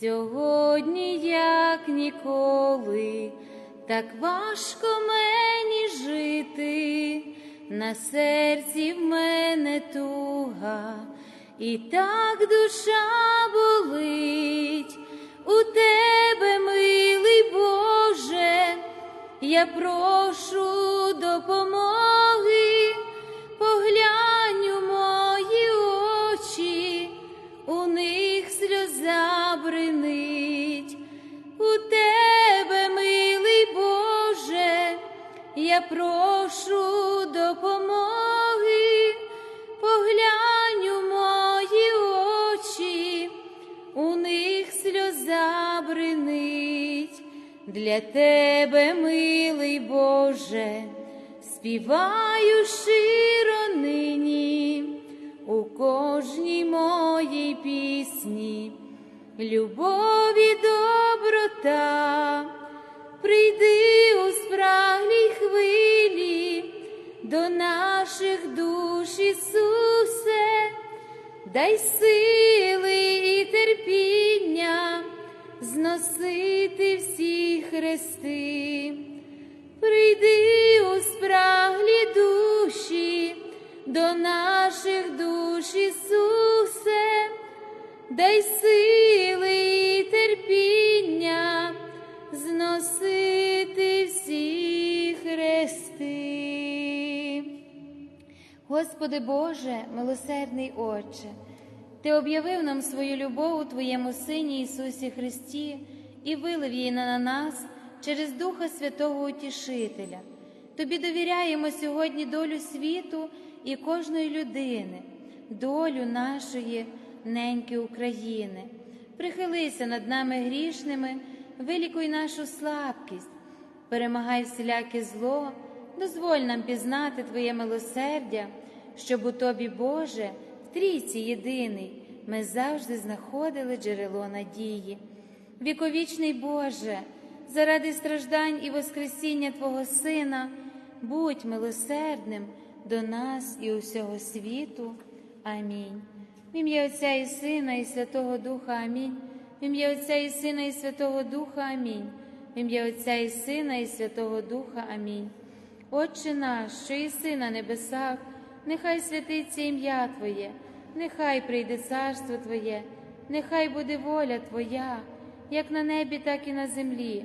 Сьогодні, як ніколи, так важко мені жити, на серці в мене туга, і так душа болить, у тебе, милий Боже, я прошу допомоги, співаю широ нині у кожній моїй пісні, любові доброта, прийди у спраглій хвилі до наших душ, Ісусе, дай сили і терпіння зносити всі хрести, прийди у спраглі душі до наших душ, Ісусе, дай сили і терпіння зносити всі хрести. Господи Боже, милосердний Отче, Ти об'явив нам свою любов у Твоєму Сині Ісусі Христі і вилив її на нас через Духа Святого Утішителя. Тобі довіряємо сьогодні долю світу і кожної людини, долю нашої неньки України. Прихилися над нами грішними, вилікуй нашу слабкість, перемагай всіляке зло, дозволь нам пізнати Твоє милосердя, щоб у Тобі, Боже, в трійці єдиний, ми завжди знаходили джерело надії. Віковічний Боже, заради страждань і Воскресіння Твого Сина, будь милосердним до нас і усього світу. Амінь. В ім'я Отця і Сина, і Святого Духа Амінь. В ім'я Отця і Сина, і Святого Духа Амінь. В ім'я Отця і Сина, і Святого Духа Амінь. Отче наш, що єси на небесах, нехай святиться ім'я Твоє, нехай прийде царство Твоє, нехай буде воля Твоя, як на небі, так і на землі.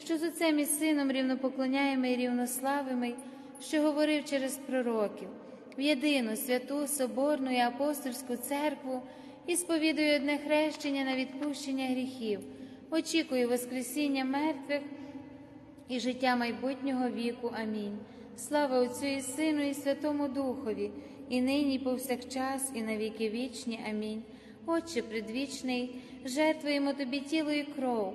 що з отцем і сином рівнопоклоняємо і рівнославимо, що говорив через пророків, в єдину святу Соборну і апостольську церкву і сповідую одне хрещення на відпущення гріхів, очікую Воскресіння мертвих і життя майбутнього віку. Амінь. Слава Отцю і Сину, і Святому Духові, і нині, і повсякчас, і на віки вічні. Амінь. Отче предвічний, жертвуємо Тобі тіло і кров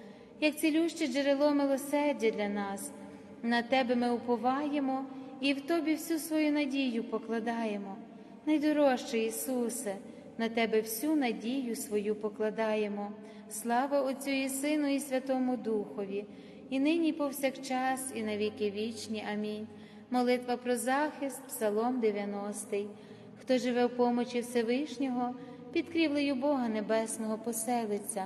як цілюще джерело милосердя для нас. На Тебе ми уповаємо і в Тобі всю свою надію покладаємо. Найдорожчий Ісусе, на Тебе всю надію свою покладаємо. Слава Отцю і Сину, і Святому Духові, і нині, повсякчас, і на віки вічні. Амінь. Молитва про захист, Псалом 90. Хто живе в помочі Всевишнього, під крівлею Бога Небесного поселиться.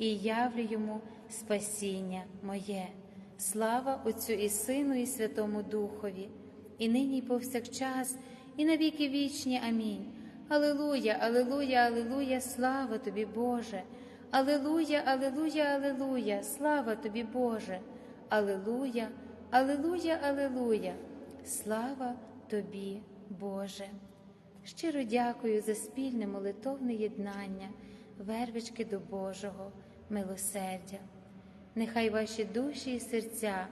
і явлю йому спасіння моє. Слава Отцю і Сину, і Святому Духові, і нині, і повсякчас, і на віки вічні. Амінь. Алилуя, Алилуя, Алилуя, слава тобі, Боже. Алилуя, Алилуя, Алилуя, слава тобі, Боже. Алилуя, Алилуя, Алилуя, слава тобі, Боже. Щиро дякую за спільне молитовне єднання, вервички до Божого милосердя. Нехай ваші душі і серця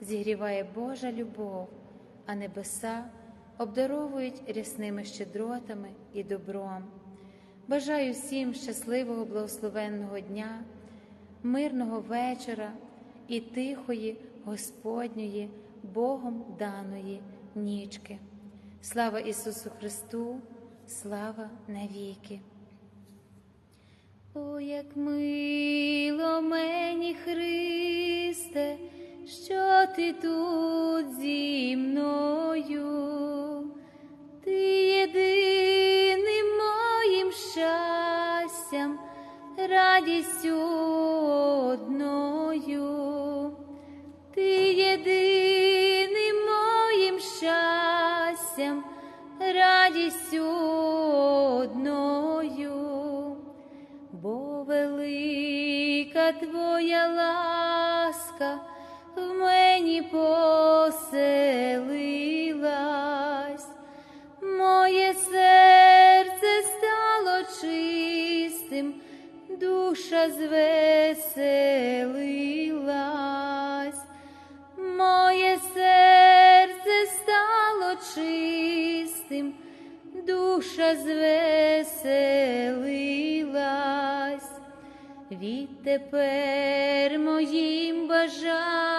зігріває Божа любов, а небеса обдаровують рясними щедротами і добром. Бажаю всім щасливого, благословенного дня, мирного вечора і тихої, Господньої, Богом даної нічки. Слава Ісусу Христу, слава навіки! О, як мило мені, Христе, що ти тут зі мною, ти єдиним моїм щастям, радістю поселилась, моє серце стало чистим, душа звеселилась, моє серце стало чистим душа звеселилась, Відтепер моїм бажанням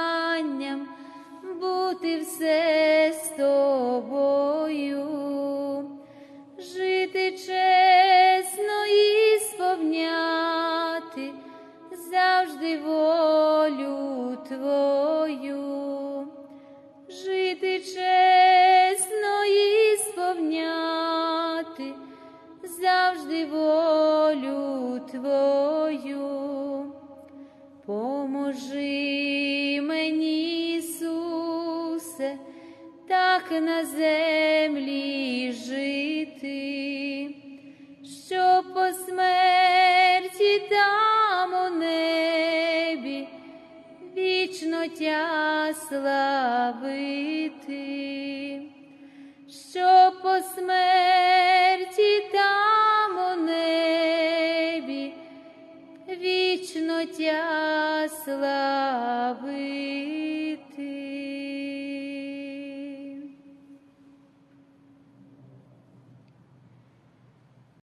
все з тобою, жити чесно і сповняти завжди волю Твою, на землі жити, щоб по смерті там у небі вічно тя славити, щоб по смерті там у небі вічно тя славити.